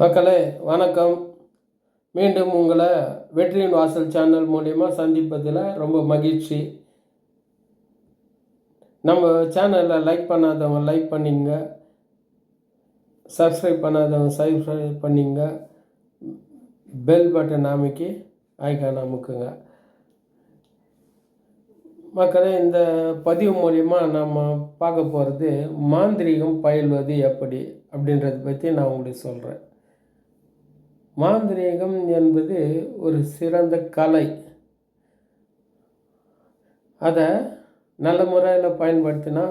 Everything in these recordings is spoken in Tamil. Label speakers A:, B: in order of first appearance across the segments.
A: மக்களே வணக்கம். மீண்டும் உங்களை வெற்றியின் வாசல் சேனல் மூலிமா சந்திப்பதில் ரொம்ப மகிழ்ச்சி. நம்ம சேனலில் லைக் பண்ணாதவங்க லைக் பண்ணிங்க. சப்ஸ்கிரைப் பண்ணாதவங்க சப்ஸ்கிரைப் பண்ணிங்க. பெல் பட்டன் அமைக்கி ஐக்கான் அமுக்குங்க. மக்களே இந்த பதிவு மூலிமா நம்ம பார்க்க போகிறது மாந்திரீகம் பயில்வது எப்படி அப்படின்றத பற்றி நான் உங்களுக்கு சொல்கிறேன் மாந்திரீகம் என்பது ஒரு சிறந்த கலை. அதை நல்ல முறையில் பயன்படுத்தினா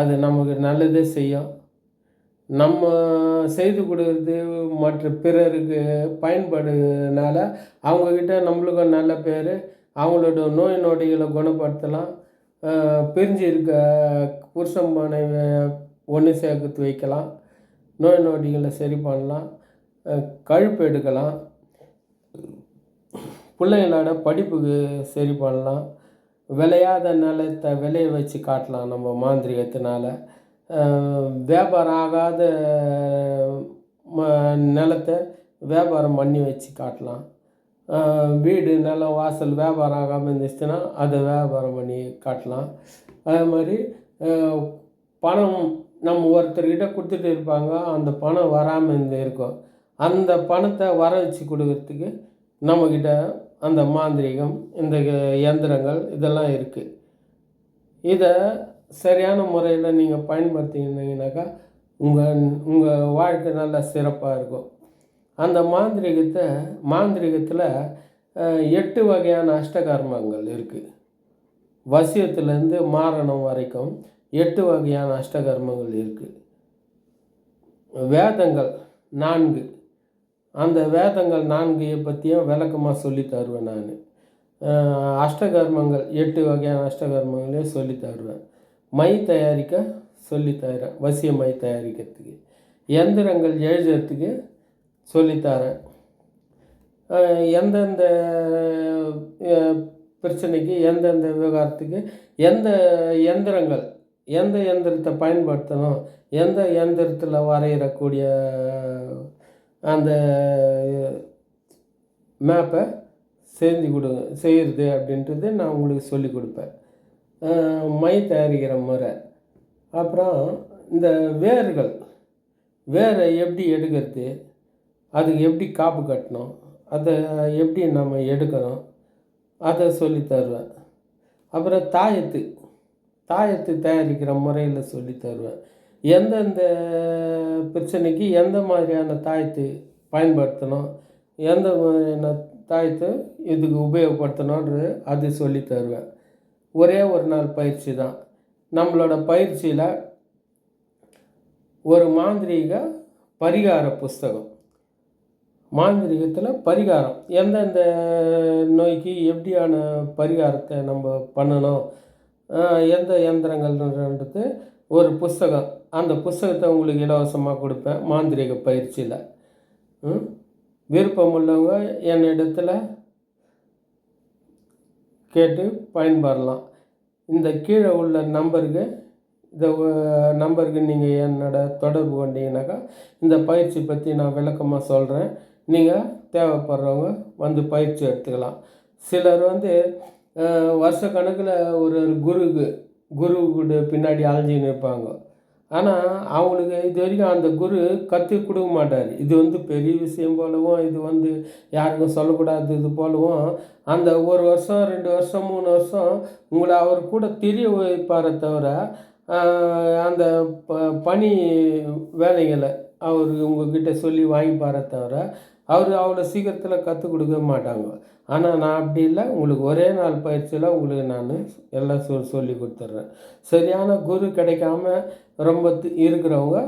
A: அது நமக்கு நல்லதே செய்யும். நம்ம செய்து கொடுக்குறது மற்ற பிறருக்கு பயன்படுனால அவங்கக்கிட்ட நம்மளுக்கும் நல்ல பேர் அவங்களோட நோய் நொடிகளை குணப்படுத்தலாம். பிரிஞ்சு இருக்க புருஷன் மனைவி ஒன்று சேர்த்து வைக்கலாம். நோய் நொடிகளை சரி பண்ணலாம். கழுப்பு எடுக்கலாம். பிள்ளைங்களோட படிப்புக்கு சரி பண்ணலாம். விளையாத நிலத்தை விளைய வச்சு காட்டலாம் நம்ம மாந்திரிகத்தினால. வியாபாரம் ஆகாத ம நிலத்தை வியாபாரம் பண்ணி வச்சு காட்டலாம். வீடு நிலம் வாசல் வியாபாரம் ஆகாமல் இருந்துச்சுன்னா அதை வியாபாரம் பண்ணி காட்டலாம். அதே மாதிரி பணம் நம்ம ஒருத்தர்கிட்ட கொடுத்துட்டு இருப்பாங்க. அந்த பணம் வராமல் இருந்து இருக்கும். அந்த பணத்தை வர வச்சு கொடுக்கறதுக்கு நம்மக்கிட்ட அந்த மாந்திரிகம் இந்த இயந்திரங்கள் இதெல்லாம் இருக்குது இதை சரியான முறையில் நீங்கள் பயன்படுத்தினீங்கனாக்கா உங்கள் உங்கள் வாழ்க்கை நல்லா சிறப்பாக இருக்கும். அந்த மாந்திரிகத்தை மாந்திரிகத்தில் எட்டு வகையான அஷ்டகர்மங்கள் இருக்குது வசியத்துலேருந்து மாரணம் வரைக்கும் எட்டு வகையான அஷ்டகர்மங்கள் இருக்குது வேதங்கள் நான்கு. அந்த வேதங்கள் நான்கையை பற்றியும் விளக்கமாக சொல்லி தருவேன் நான். அஷ்டகர்மங்கள் எட்டு வகையான அஷ்டகர்மங்களையும் சொல்லி தருவேன். மை தயாரிக்க சொல்லி தரேன் வசிய மை தயாரிக்கிறதுக்கு. எந்திரங்கள் எழுதுறதுக்கு சொல்லித்தரேன் எந்தெந்த பிரச்சனைக்கு எந்தெந்த விவகாரத்துக்கு எந்த எந்திரங்கள் எந்த எந்திரத்தை பயன்படுத்தணும் எந்த எந்திரத்தில் வரைகிறக்கூடிய அந்த மேப்பை செஞ்சு கொடுங்க செய்கிறது அப்படின்றது நான் உங்களுக்கு சொல்லி கொடுப்பேன். மை தயாரிக்கிற முறை. அப்புறம் இந்த வேர்கள். வேரை எப்படி எடுக்கிறது? அதுக்கு எப்படி காப்பு கட்டணும்? அதை எப்படி நம்ம எடுக்கணும்? அதை சொல்லி தருவேன். அப்புறம் தாயத்து. தாயத்து தயாரிக்கிற முறையில் சொல்லி தருவேன். எந்தெந்த பிரச்சனைக்கு எந்த மாதிரியான தாயத்து பயன்படுத்தணும் எந்த மாதிரியான தாயத்தை இதுக்கு உபயோகப்படுத்தணுன்றது அது சொல்லி தருவேன். ஒரே ஒரு நாள் பயிற்சி தான். நம்மளோட பயிற்சியில் ஒரு மாந்திரீக பரிகார புஸ்தகம். மாந்திரிகத்தில் பரிகாரம். எந்தெந்த நோய்க்கு எப்படியான பரிகாரத்தை நம்ம பண்ணணும் எந்த எந்திரங்கள்ன்றது ஒரு புஸ்தகம். அந்த புஸ்தகத்தை உங்களுக்கு இலவசமாக கொடுப்பேன். மாந்திரிக பயிற்சியில். விருப்பம் உள்ளவங்க என்னிடத்தில் கேட்டு பயன்பெறலாம். இந்த கீழே உள்ள நம்பருக்கு இந்த நம்பருக்கு நீங்கள் என்னோட தொடர்பு கொண்டீங்கன்னாக்கா இந்த பயிற்சி பற்றி நான் விளக்கமாக சொல்கிறேன் நீங்கள் தேவைப்படுறவங்க வந்து பயிற்சி எடுத்துக்கலாம். சிலர் வந்து வருஷ கணக்கில் ஒரு குருக்கு குருவுக்கு பின்னாடி அலைஞ்சின்னு இருப்பாங்க ஆனால் அவங்களுக்கு இது வரைக்கும் அந்த குரு கற்றுக் கொடுக்க மாட்டார். இது வந்து பெரிய விஷயம் போலவும் இது வந்து யாருக்கும் சொல்லக்கூடாது இது போலவும் அந்த ஒரு வருஷம் ரெண்டு வருஷம் மூணு வருஷம் உங்களை அவர் கூட தெரிய வைப்பார தவிர அந்த ப பணி வேலைகளை அவர் உங்ககிட்ட சொல்லி வாங்கிப்பாரே தவிர அவர் அவ்வளோ சீக்கிரத்தில் கற்றுக் கொடுக்க மாட்டாங்க. ஆனால் நான் அப்படி இல்லை. உங்களுக்கு ஒரே நாள் பயிற்சியில் உங்களுக்கு நான் எல்லாம் சொல் சொல்லி கொடுத்துட்றேன். சரியான குரு கிடைக்காம ரொம்ப இருக்கிறவங்க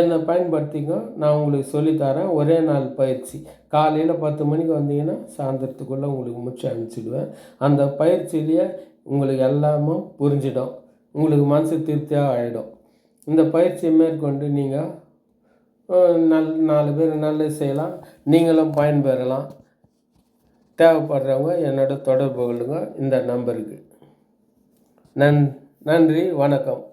A: என்னை பயன்படுத்திங்க நான் உங்களுக்கு சொல்லித்தரேன் ஒரே நாள் பயிற்சி. காலையில் பத்து மணிக்கு வந்தீங்கன்னா சாயந்தரத்துக்குள்ளே உங்களுக்கு முடிச்சு அனுப்பிச்சிடுவேன். அந்த பயிற்சியிலேயே உங்களுக்கு எல்லாமே புரிஞ்சிடும். உங்களுக்கு மனசு திருப்தியாக ஆகிடும் இந்த பயிற்சியை மேற்கொண்டு நீங்கள் நல் நாலு பேர் நல்லது செய்யலாம். நீங்களும் பயன்பெறலாம். தேவைப்படுறவங்க என்னோட தொடர்பு கொள்ளுங்க. இந்த நம்பருக்கு. நன் நன்றி வணக்கம்.